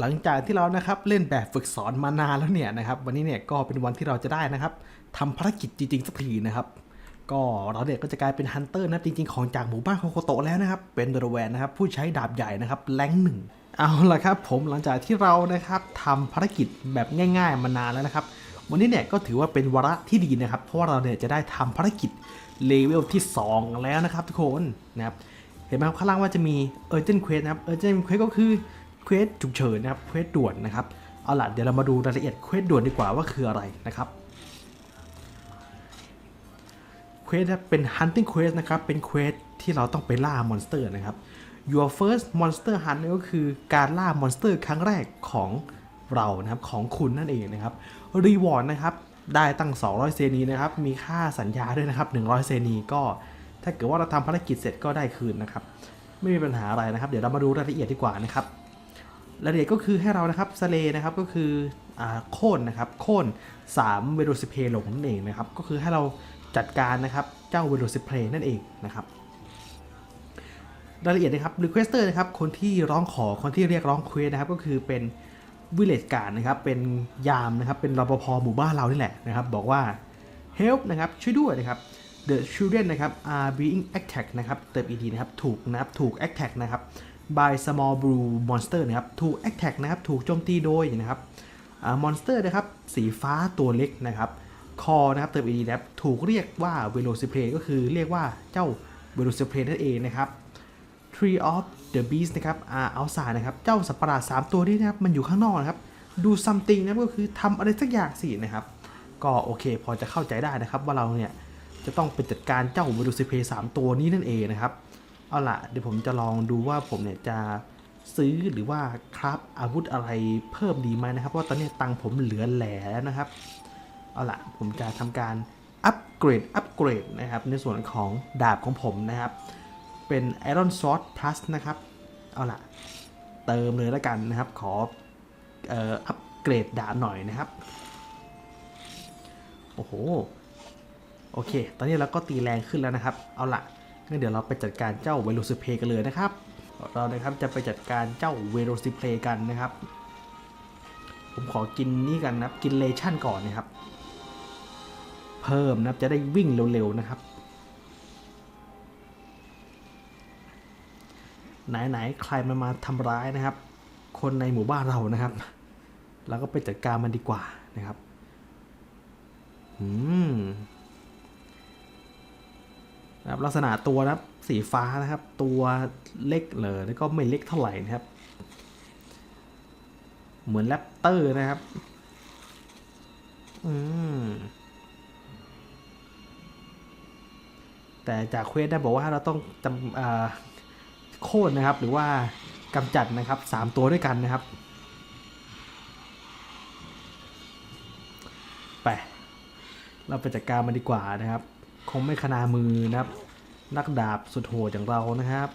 หลังจากที่เรานะครับเล่นแบบฝึกสอนมานานแล้วเนี่ยนะครับวันนี้เนี่ยก็เป็นวันที่เราจะได้นะครับทำภารกิจจริงๆสักทีนะครับ ก็เราเนี่ยก็จะกลายเป็นฮันเตอร์นะครับจริงๆของจากหมู่บ้านของโคโตะแล้วนะครับ เป็นดรแวนนะครับผู้ใช้ดาบใหญ่นะครับแรงหนึ่งเอาละครับผมหลังจากที่เรานะครับทำภารกิจแบบง่าย ๆ มานานแล้วนะครับ วันนี้เนี่ยก็ถือว่าเป็นวาระที่ดีนะครับ เพราะว่าเราเนี่ยจะได้ทำภารกิจเลเวลที่ 2 แล้วนะครับทุกคนนะครับเห็นไหมครับข้างล่างว่าจะมี Urgent Quest นะครับ Urgent Quest ก็คือ เควสฉุกเฉินนะครับเควสด่วนนะครับเอาล่ะเดี๋ยวเรามาดูรายละเอียดเควสด่วนดีกว่าว่าคืออะไรนะครับเควสเป็น Hunting Quest นะครับเป็นเควสที่เราต้องไปล่ามอนสเตอร์นะครับ Your first monster hunt ก็คือการล่ามอนสเตอร์ครั้งแรกของเรานะครับของคุณนั่นเองนะครับ Reward นะครับได้ตั้ง 200 เซนีนะครับ มีค่าสัญญาด้วยนะครับ 100 เซนีก็ ถ้าเกิดว่าเราทำภารกิจเสร็จก็ได้คืนนะครับ ไม่มีปัญหาอะไรนะครับ เดี๋ยวเรามาดูรายละเอียดดีกว่านะครับ รายละเอียดก็คือให้เรานะครับสเลนะครับก็คืออ่าโค่นนะครับโค่น3เวโรซิเพลงนั่นเองนะครับก็คือให้เราจัดการนะครับเจ้าเวโรซิเพลนั่นเองนะครับรายละเอียดนะครับ requester นะครับคนที่ร้องขอคนที่เรียกร้องเควสนะครับก็คือเป็นวิเลจการนะครับเป็นยามนะครับเป็นรปภหมู่บ้านเรานี่แหละนะครับบอกว่า help นะครับช่วยด้วยนะครับ the children นะครับ are being attacked นะครับเติม ed นะครับถูกนะครับถูก attack นะครับ by small blue monster นะครับ ถูก attack นะครับ ถูกโจมตีโดยนะครับมอ่า monster นะครับ สีฟ้าตัวเล็กนะครับ call นะครับ เติม ed นะครับ ถูกเรียกว่า velocipede ก็คือเรียกว่าเจ้า velocipede นั่นเองนะครับ Tree of the Beast นะครับ are outside นะครับ เจ้าสัตว์ประหลาด3ตัวนี้นะครับ มันอยู่ข้างนอกนะครับดู something นะก็คือทำอะไรสักอย่างสินะครับ ก็โอเค พอจะเข้าใจได้นะครับว่าเราเนี่ยจะต้องไปจัดการเจ้าวิดูซิเพย์สามตัวนี้นั่นเองนะครับ เอาล่ะเดี๋ยวผมจะลองดูว่าผมเนี่ยจะซื้อหรือว่าคราฟอาวุธอะไรเพิ่มดีไหมนะครับเพราะตอนนี้ตังผมเหลือแหลแล้วนะครับ เอาล่ะผมจะทำการอัปเกรดอัปเกรดนะครับ ในส่วนของดาบของผมนะครับ เป็น Iron Sword Plus นะครับ เอาล่ะเติมเลยแล้วกันนะครับขออ่ออัปเกรดดาบหน่อยนะครับ โอ้โห โอเค ตอนนี้เราก็ตีแรงขึ้นแล้วนะครับ เอาละ งั้นเดี๋ยวเราไปจัดการเจ้าเวโรซิเพกันเลยนะครับ เรานะครับจะไปจัดการเจ้าเวโรซิเพกันนะครับ ผมขอกินนี่กันนะครับ กินเลชั่นก่อนนะครับ เพิ่มนะครับจะได้วิ่งเร็วๆนะครับไหนๆใครมันมาทำร้ายนะครับ คนในหมู่บ้านเรานะครับเราก็ไปจัดการมันดีกว่านะครับ อืม นะครับลักษณะตัวนะครับสีฟ้านะครับ ตัวเล็กเลยแล้วก็ไม่เล็กเท่าไหร่นะครับ เหมือนแรปเตอร์นะครับอืมแต่จากเควสได้บอกว่าเราต้องจำอ่าโค่นนะครับ หรือว่ากำจัดนะครับสามตัวด้วยกันนะครับไปเราไปจัดการมันดีกว่านะครับ คงไม่ขนามือนะครับ นักดาบสุดโหดอย่างเรานะครับ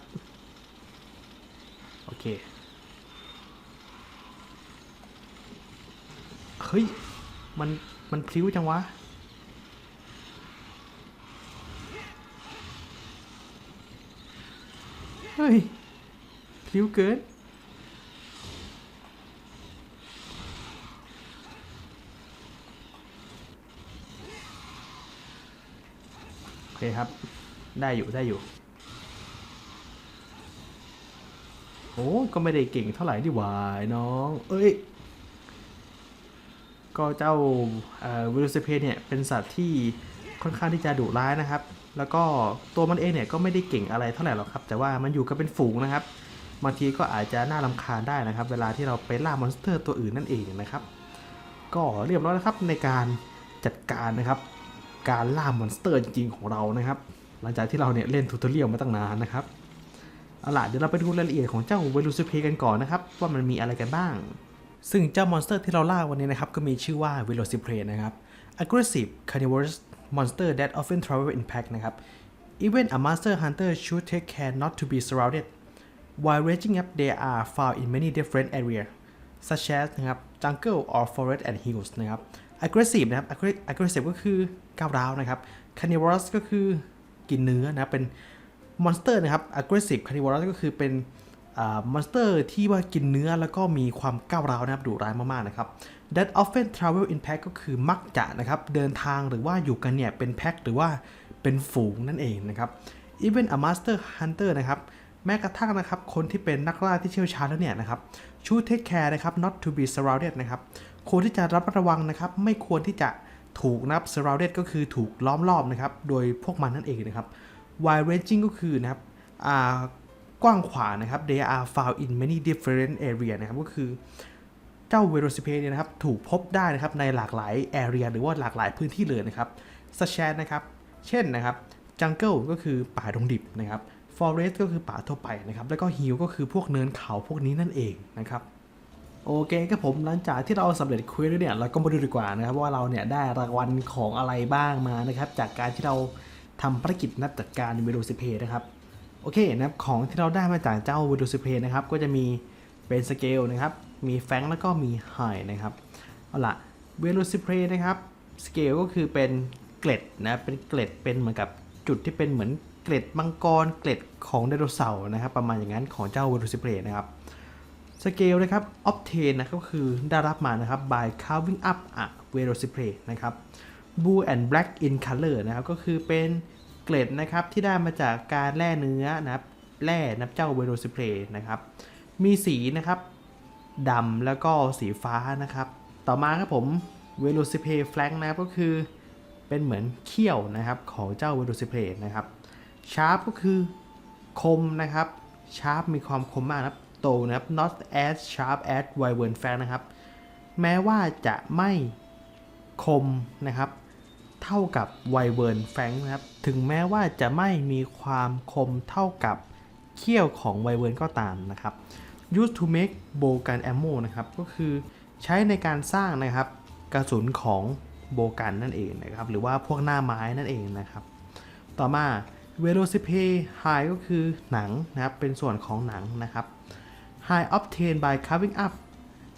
โอเค เฮ้ย มัน มันพลิ้วจังวะ เฮ้ย พลิ้วเกิน อเคครับ ได้อยู่ได้อยู่ โอ้ก็ไม่ได้เก่งเท่าไหร่ดีหวายน้อง เอ้ย ก็เจ้าวิลูซิเพเนี่ยเป็นสัตว์ที่ค่อนข้างที่จะดุร้ายนะครับ แล้วก็ตัวมันเองเนี่ยก็ไม่ได้เก่งอะไรเท่าไหร่หรอกครับ แต่ว่ามันอยู่กันเป็นฝูงนะครับ บางทีก็อาจจะน่ารำคาญได้นะครับ เวลาที่เราไปล่ามอนสเตอร์ตัวอื่นนั่นเองนะครับ ก็เรียบร้อยแล้วครับในการจัดการนะครับ การล่ามอนสเตอร์จริงๆของเรานะครับ หลังจากที่เราเนี่ยเล่นทูตเรียลมาตั้งนานนะครับเอาล่ะเดี๋ยวเราไปดูรายละเอียดของเจ้าเวลูซิเพกันก่อนนะครับ ว่ามันมีอะไรกันบ้าง ซึ่งเจ้ามอนสเตอร์ที่เราล่าวันนี้นะครับ ก็มีชื่อว่าเวลูซิเพนะครับ aggressive carnivorous monster that often travel in pack นะครับ even a master hunter should take care not to be surrounded while raging up they are found in many different areas such as นะครับ jungle or forest and hills นะครับ aggressive นะครับ Aggressive ก็คือก้าวร้าวนะครับ carnivorous ก็คือกินเนื้อนะครับเป็น monster นะครับ aggressive carnivorous ก็คือเป็นมอนสเตอร์ที่ว่ากินเนื้อแล้วก็มีความก้าวร้าวนะครับดุร้ายมากๆนะครับ that often travel in pack ก็คือมักจะนะครับเดินทางหรือว่าอยู่กันเนี่ยเป็นแพ็คหรือว่าเป็นฝูงนั่นเองนะครับ even a master hunter นะครับแม้กระทั่งนะครับคนที่เป็นนักล่าที่เชี่ยวชาญแล้วเนี่ยนะครับ should take care นะครับ not to be surrounded นะครับ ควรที่จะระมัดระวังนะครับ ไม่ควรที่จะถูกนะครับ surrounded ก็คือถูกล้อมรอบนะครับ โดยพวกมันนั่นเองนะครับ wide ranging ก็คือนะครับอ่ากว้างขวางนะครับ they are found in many different area นะครับ ก็คือเจ้าเวโรซิเพเนี่ยนะครับ ถูกพบได้นะครับในหลากหลาย area หรือว่าหลากหลายพื้นที่เลยนะครับ such as นะครับ เช่นนะครับ jungle ก็คือป่าดงดิบนะครับ forest ก็คือป่าทั่วไปนะครับ แล้วก็ hill ก็คือพวกเนินเขาพวกนี้นั่นเองนะครับ โอเคครับผมหลังจากที่เราสำเร็จคุยแล้วเนี่ยเราก็มาดูดีกว่านะครับว่าเราเนี่ยได้รางวัลของอะไรบ้างมานะครับ จากการที่เราทำภารกิจนัดจัดการเวโรซิเพนะครับโอเคนะครับของที่เราได้มาจากเจ้าเวโรซิเพนะครับก็จะมีเป็นสเกลนะครับ มีแฟงแล้วก็มีไฮนะครับเอาล่ะเวโรซิเพนะครับสเกลก็คือเป็นเกล็ดนะเป็นเกล็ดเป็นเหมือนกับจุดที่เป็นเหมือนเกล็ดมังกรเกล็ดของไดโนเสาร์นะครับ ประมาณอย่างนั้นของเจ้าเวโรซิเพนะครับ สเกลนะครับ obtain นะก็คือได้รับมานะครับ by carving up a velocipede นะครับ blue and black in color นะครับก็คือเป็นเกล็ดนะครับที่ได้มาจากการแล่เนื้อนะครับแร่นับเจ้า velocipede นะครับ มีสีนะครับดำแล้วก็สีฟ้านะครับ ต่อมาครับผม velocipede flank นะครับก็คือเป็นเหมือนเขี้ยวนะครับของเจ้า velocipede นะครับ sharp ก็คือคมนะครับ sharp มีความคมมากนะครับ โตนะครับ not as sharp as wyvern fang นะครับ แม้ว่าจะไม่คมนะครับ เท่ากับ wyvern fang นะครับ ถึงแม้ว่าจะไม่มีความคมเท่ากับเขี้ยวของ wyvern ก็ตามนะครับ used to make bow gun ammo นะครับ ก็คือใช้ในการสร้างนะครับกระสุนของโบกันนั่นเองนะครับ หรือว่าพวกหน้าไม้นั่นเองนะครับ ต่อมา velocipede hide ก็คือหนังนะครับ เป็นส่วนของหนังนะครับ high obtained by carving up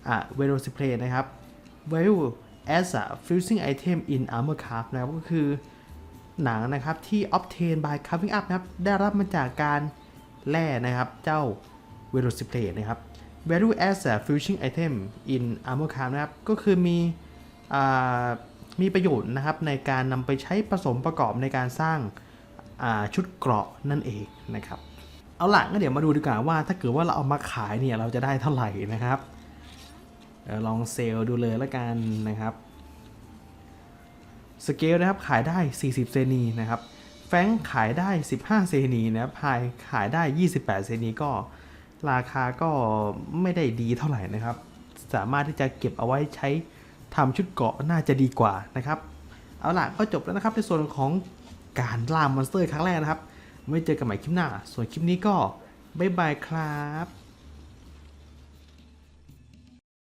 อะ velocipede นะครับ value as a fusing item in armor craft นะครับก็คือหนังนะครับที่ obtained by carving up นะครับได้รับมาจากการแล่นะครับเจ้า velocipede นะครับ value as a fusing item in armor craft นะครับก็คือมีอ่ามีประโยชน์นะครับในการนำไปใช้ผสมประกอบในการสร้างอ่าชุดเกราะนั่นเองนะครับ เอาล่ะงั้นเดี๋ยวมาดูดีกว่าว่าถ้าเกิดว่าเราเอามาขายเนี่ยเราจะได้เท่าไหร่นะครับลองเซลล์ดูเลยแล้วกันนะครับสเกลนะครับขายได้ 40 เซนีนะครับแฟงขายได้ 15 เซนีนะครับพายขายได้ 28 เซนีก็ราคาก็ไม่ได้ดีเท่าไหร่นะครับ สามารถที่จะเก็บเอาไว้ใช้ทำชุดเกาะน่าจะดีกว่านะครับ เอาล่ะก็จบแล้วนะครับในส่วนของการล่ามอนสเตอร์ครั้งแรกนะครับ ไว้เจอกันใหม่คลิปหน้า ส่วนคลิปนี้ก็บ๊ายบายครับ